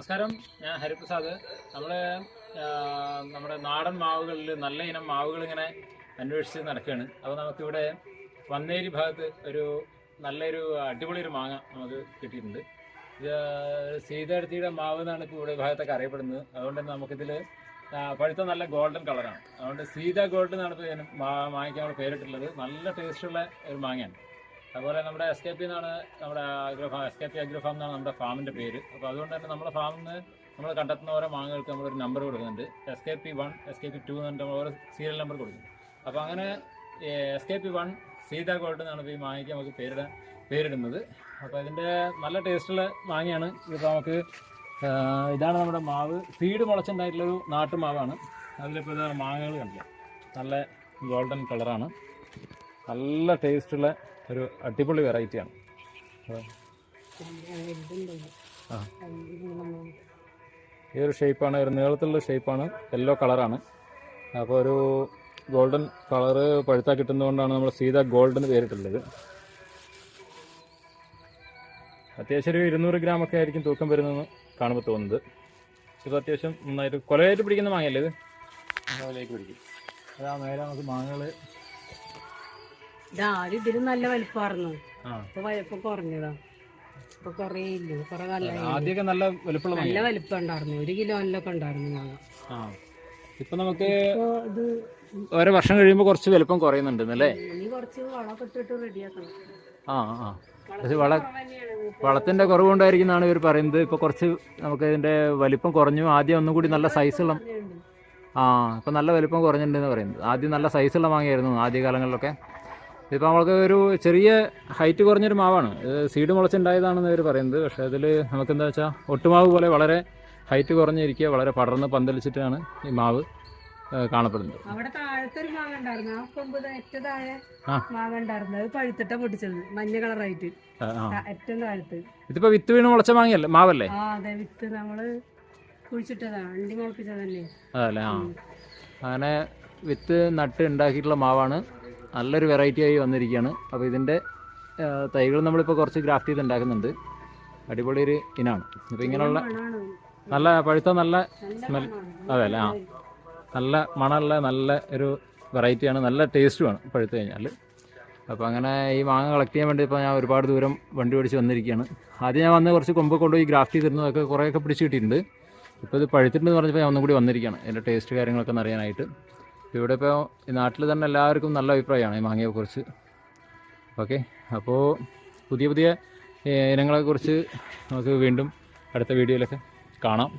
നമസ്കാരം. ഞാൻ ഹരിപ്രസാദ്. നമ്മൾ നമ്മുടെ നാടൻ മാവുകളിൽ നല്ല ഇനം മാവുകൾ ഇങ്ങനെ അന്വേഷിച്ച് നടക്കുകയാണ് അപ്പോൾ നമുക്കിവിടെ വന്നേരി ഭാഗത്ത് ഒരു നല്ലൊരു അടിപൊളി ഒരു മാങ്ങ നമുക്ക് കിട്ടിയിട്ടുണ്ട്. ഇത് സീതാടത്തിയുടെ മാവ് എന്നാണ് ഇപ്പോൾ ഇവിടെ ഭാഗത്തൊക്കെ അറിയപ്പെടുന്നത്. അതുകൊണ്ട് തന്നെ നമുക്കിതിൽ പഴുത്ത നല്ല ഗോൾഡൻ കളറാണ്. അതുകൊണ്ട് സീത ഗോൾഡ് എന്നാണ് ഇപ്പോൾ മാങ്ങയ്ക്ക് നമ്മൾ പേരിട്ടുള്ളത് നല്ല ടേസ്റ്റുള്ള ഒരു മാങ്ങയാണ്. അതുപോലെ നമ്മുടെ എസ് കെ പി എന്നാണ് നമ്മുടെ agro farm S K P agro farm എന്നാണ് നമ്മുടെ ഫാമിന്റെ പേര്. അപ്പോൾ അതുകൊണ്ട് തന്നെ നമ്മുടെ ഫാമിൽ നിന്ന് നമ്മൾ കണ്ടെത്തുന്ന ഓരോ മാങ്ങകൾക്ക് നമ്മളൊരു നമ്പർ കൊടുക്കുന്നുണ്ട്. S K P one S K P two എന്ന് പറഞ്ഞിട്ട് നമ്മൾ ഓരോ സീരിയൽ നമ്പർ കൊടുക്കും. അപ്പോൾ അങ്ങനെ S K P one Sita gold എന്നാണ് ഈ മാങ്ങയ്ക്ക് നമുക്ക് പേരിടാൻ പേരിടുന്നത്. അപ്പോൾ ഇതിന്റെ നല്ല ടേസ്റ്റുള്ള മാങ്ങയാണ്. ഇതിപ്പോൾ നമുക്ക് ഇതാണ് നമ്മുടെ മാവ്. സീഡ് മുളച്ചുണ്ടായിട്ടുള്ളൊരു നാട്ടുമാവാണ് അതിലിപ്പോൾ ഇതാണ് മാങ്ങകൾ കണ്ടില്ല? നല്ല ഗോൾഡൻ കളറാണ് നല്ല ടേസ്റ്റുള്ള ഒരു അടിപൊളി വെറൈറ്റിയാണ് ആ. ഈ ഒരു ഷേപ്പാണ് ഒരു നീളത്തിലുള്ള ഷേപ്പാണ് യെല്ലോ കളറാണ് അപ്പോൾ ഒരു ഗോൾഡൻ കളറ് പഴുത്താൽ കിട്ടുന്നതുകൊണ്ടാണ് നമ്മൾ സീത ഗോൾഡ് എന്ന് പേരിട്ടുള്ളത്. അത്യാവശ്യം ഒരു ഇരുന്നൂറ് ഗ്രാം ഒക്കെ ആയിരിക്കും തൂക്കം വരുന്നതെന്ന് കാണുമ്പോൾ തോന്നുന്നത്. ഇത് അത്യാവശ്യം നന്നായിട്ട് കൊലയായിട്ട് പിടിക്കുന്ന മാങ്ങയല്ലേ ഇത്? പിടിക്കും. അതാ നേരെ നമുക്ക് മാങ്ങകൾ ഇതാദ്യം ഇതിന് നല്ല വലിപ്പമായിരുന്നു. ഇപ്പൊ വലിപ്പം കുറഞ്ഞതാ. ഇപ്പൊ കൊറേ ഇല്ല? കൊറേ കാലം ആദ്യമൊക്കെ നല്ല വലുപ്പമുള്ള നല്ല വലിപ്പം ഉണ്ടായിരുന്നു ഒരു കിലോയിലൊക്കെ ഉണ്ടായിരുന്നു മാങ്ങ. ഇപ്പൊ നമുക്ക് ഇത് ഓരോ വർഷം കഴിയുമ്പോൾ കുറച്ച് വലുപ്പം കുറയുന്നുണ്ട് അല്ലേ ഇനി കുറച്ച് വളമൊക്കെ ഇട്ടിട്ട് റെഡിയാക്കണം ആ ആ പക്ഷെ വള വളത്തിന്റെ കുറവ് കൊണ്ടായിരിക്കുന്നതാണ് ഇവർ പറയുന്നത്. ഇപ്പൊ കുറച്ച് നമുക്ക് ഇതിന്റെ വലിപ്പം കുറഞ്ഞു. ആദ്യം ഒന്നും കൂടി നല്ല സൈസുള്ള ആ ഇപ്പൊ നല്ല വലിപ്പം കുറഞ്ഞിട്ടുണ്ടെന്ന് പറയുന്നത്. ആദ്യം നല്ല സൈസുള്ള മാങ്ങയായിരുന്നു ആദ്യ കാലങ്ങളിലൊക്കെ. ഇതിപ്പോൾ നമ്മൾക്ക് ഒരു ചെറിയ ഹൈറ്റ് കുറഞ്ഞൊരു മാവാണ്. സീഡ് മുളച്ചുണ്ടായതാണെന്ന് ഇവർ പറയുന്നത്. പക്ഷേ അതിൽ നമുക്കെന്താ വെച്ചാൽ ഒട്ടുമാവ് പോലെ വളരെ ഹൈറ്റ് കുറഞ്ഞിരിക്കുക വളരെ പടർന്ന് പന്തലിച്ചിട്ടാണ് ഈ മാവ് കാണപ്പെടുന്നത്. അവിടെ താഴത്തെ ഒരു മാങ്ങ ഉണ്ടായിരുന്നു. ആ കൊമ്പ് ദാ ഏറ്റവും താഴെ മാങ്ങ ഉണ്ടായിരുന്നു. അത് പഴുത്തിട്ടാ പൊട്ടിച്ചത്. മഞ്ഞ കളറായിട്ട്. ഏറ്റവും താഴത്ത്. ഇതിപ്പോൾ വിത്ത് വീണ് മുളച്ച മാങ്ങയല്ലേ? മാവല്ലേ? ആ അതെ. വിത്ത് നമ്മൾ കുഴിച്ചിട്ടതാ. അണ്ടി അതല്ലേ ആ. അങ്ങനെ വിത്ത് നട്ട് ഉണ്ടാക്കിയിട്ടുള്ള മാവാണ് നല്ലൊരു വെറൈറ്റി ആയി വന്നിരിക്കുകയാണ്. അപ്പോൾ ഇതിന്റെ തൈകൾ നമ്മളിപ്പോൾ കുറച്ച് ഗ്രാഫ്റ്റ് ചെയ്ത് ഉണ്ടാക്കുന്നുണ്ട് അടിപൊളി ഒരു ഇനാണ്. അപ്പോൾ ഇങ്ങനെയുള്ള നല്ല പഴുത്ത നല്ല സ്മെൽ അതെ അല്ലേ? ആ. നല്ല മണമുള്ള നല്ല ഒരു വെറൈറ്റിയാണ് നല്ല ടേസ്റ്റുമാണ് പഴുത്ത് കഴിഞ്ഞാൽ അപ്പോൾ അങ്ങനെ ഈ മാങ്ങ കളക്ട് ചെയ്യാൻ വേണ്ടി ഇപ്പോൾ ഞാൻ ഒരുപാട് ദൂരം വണ്ടി ഓടിച്ച് വന്നിരിക്കുകയാണ്. ആദ്യം ഞാൻ വന്ന് കുറച്ച് കൊമ്പ് കൊണ്ടുപോയി ഗ്രാഫ്റ്റ് ചെയ്തിരുന്നതൊക്കെ കുറേയൊക്കെ പിടിച്ച് കിട്ടിയിട്ടുണ്ട്. ഇപ്പോൾ ഇത് പഴുത്തിട്ടുണ്ടെന്ന് പറഞ്ഞപ്പോൾ ഞാൻ ഒന്നും കൂടി വന്നിരിക്കുകയാണ്. അതിന്റെ ടേസ്റ്റ് കാര്യങ്ങളൊക്കെ അറിയാനായിട്ട്. ഇവിടെ ഇപ്പോൾ നാട്ടിൽ തന്നെ എല്ലാവർക്കും നല്ല അഭിപ്രായമാണ് ഈ മാങ്ങയെക്കുറിച്ച്. ഓക്കെ അപ്പോൾ പുതിയ പുതിയ ഇനങ്ങളെ ഇനങ്ങളെക്കുറിച്ച് നമുക്ക് വീണ്ടും അടുത്ത വീഡിയോയിലൊക്കെ കാണാം.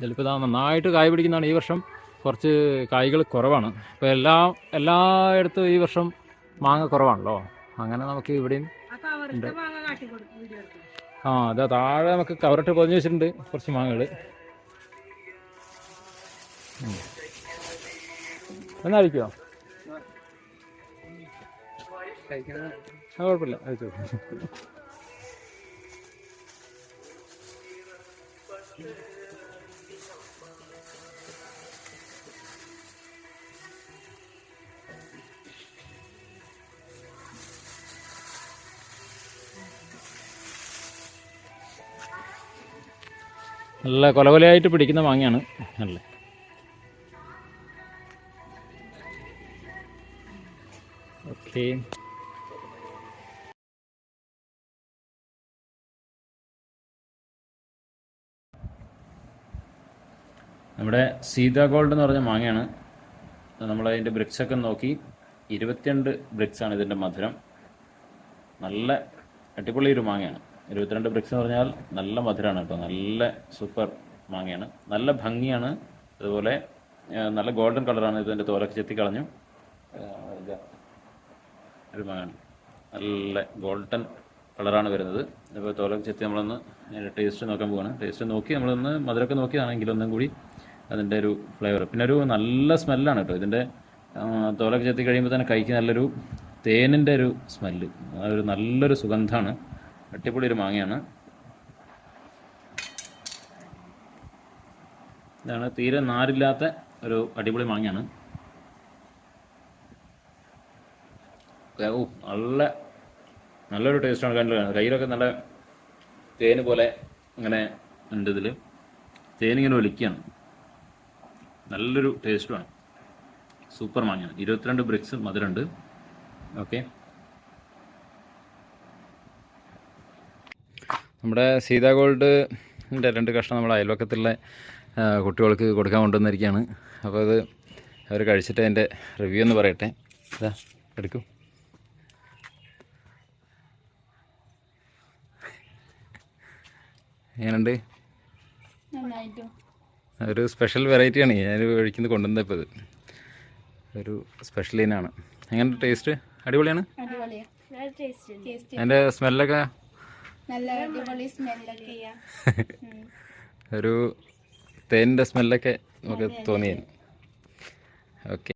ചിലപ്പോൾ ഇതാ നന്നായിട്ട് കായ് പിടിക്കുന്നതാണ്. ഈ വർഷം കുറച്ച് കായ്കൾ കുറവാണ്. ഇപ്പോൾ എല്ലാ എല്ലായിടത്തും ഈ വർഷം മാങ്ങ കുറവാണല്ലോ. അങ്ങനെ നമുക്ക് ഇവിടെയും ഉണ്ട്. ആ അതാ താഴെ നമുക്ക് കവറിട്ട് പൊതിഞ്ഞ് വെച്ചിട്ടുണ്ട് കുറച്ച് മാങ്ങകൾ എന്നായിരിക്കുമോ ആ കുഴപ്പമില്ല. കഴിച്ചോ. നല്ല കൊലകൊലയായിട്ട് പിടിക്കുന്ന മാങ്ങയാണ്. അല്ലേ? ഓക്കെ. നമ്മുടെ സീത ഗോൾഡ് എന്ന് പറഞ്ഞ മാങ്ങയാണ്. നമ്മൾ അതിന്റെ ബ്രിക്സ് ഒക്കെ നോക്കി. ഇരുപത്തിരണ്ട് ബ്രിക്സ് ആണ് ഇതിന്റെ മധുരം. നല്ല അടിപൊളി ഒരു മാങ്ങയാണ്. ഇരുപത്തിരണ്ട് ബ്രിക്സ് എന്ന് പറഞ്ഞാൽ നല്ല മധുരമാണ് കേട്ടോ. നല്ല സൂപ്പർ മാങ്ങയാണ്. നല്ല ഭംഗിയാണ്. അതുപോലെ നല്ല ഗോൾഡൻ കളറാണ് ഇതിന്റെ തോലൊക്കെ ചെത്തി കളഞ്ഞു. ഒരു മകൻ. നല്ല ഗോൾഡൻ കളറാണ് വരുന്നത്. അപ്പോൾ തോലൊക്കെ ചെത്തി നമ്മളൊന്ന് ടേസ്റ്റ് നോക്കാൻ പോവാണ്. ടേസ്റ്റ് നോക്കി നമ്മളൊന്ന് മധുരമൊക്കെ നോക്കിയതാണെങ്കിൽ ഒന്നും കൂടി അതിന്റെ ഒരു ഫ്ലേവർ പിന്നെ ഒരു നല്ല സ്മെല്ലാണ് കേട്ടോ ഇതിന്റെ തോലൊക്കെ ചെത്തി കഴിയുമ്പോൾ തന്നെ കൈക്ക് നല്ലൊരു തേനിന്റെ ഒരു സ്മെല്ല് ആ ഒരു നല്ലൊരു സുഗന്ധമാണ് അടിപൊളി ഒരു മാങ്ങയാണ്. ഇതാണ് തീരെ നാരില്ലാത്ത ഒരു അടിപൊളി മാങ്ങയാണ്. ഓ നല്ല നല്ലൊരു ടേസ്റ്റാണ് കണ്ടത് കയ്യിലൊക്കെ നല്ല തേന് പോലെ അങ്ങനെ ഉണ്ട് ഇതിൽ തേനിങ്ങനെ ഒലിക്കുകയാണ് നല്ലൊരു ടേസ്റ്റുമാണ് സൂപ്പർ മാങ്ങയാണ്. ഇരുപത്തിരണ്ട് ബ്രിക്സ് മധുരമുണ്ട്. ഓക്കെ നമ്മുടെ സീതാ ഗോൾഡിന്റെ രണ്ട് കഷ്ണം നമ്മുടെ അയൽവക്കത്തുള്ള കുട്ടികൾക്ക് കൊടുക്കാൻ കൊണ്ടുവന്നിരിക്കുകയാണ്. അപ്പോൾ അത് അവർ കഴിച്ചിട്ട് അതിന്റെ റിവ്യൂ എന്ന് പറയട്ടെ. ഇതാ എടുക്കൂ. എങ്ങനെയുണ്ട്? ഒരു സ്പെഷ്യൽ വെറൈറ്റിയാണ് ഞാൻ ഒഴിക്കുന്നത് കൊണ്ടുവന്നത് ഇപ്പോൾ ഇത്. ഒരു സ്പെഷ്യൽ ഇനാണ് എങ്ങനെ ടേസ്റ്റ് അടിപൊളിയാണ്? അടിപൊളിയാ. നല്ല ടേസ്റ്റ് ടേസ്റ്റ് അതിന്റെ സ്മെല്ലൊക്കെ നല്ല അടിപൊളി സ്മെല്ലൊക്കെ ഒരു തേനിന്റെ സ്മെല്ലൊക്കെ നമുക്ക് തോന്നിയത് ഓക്കെ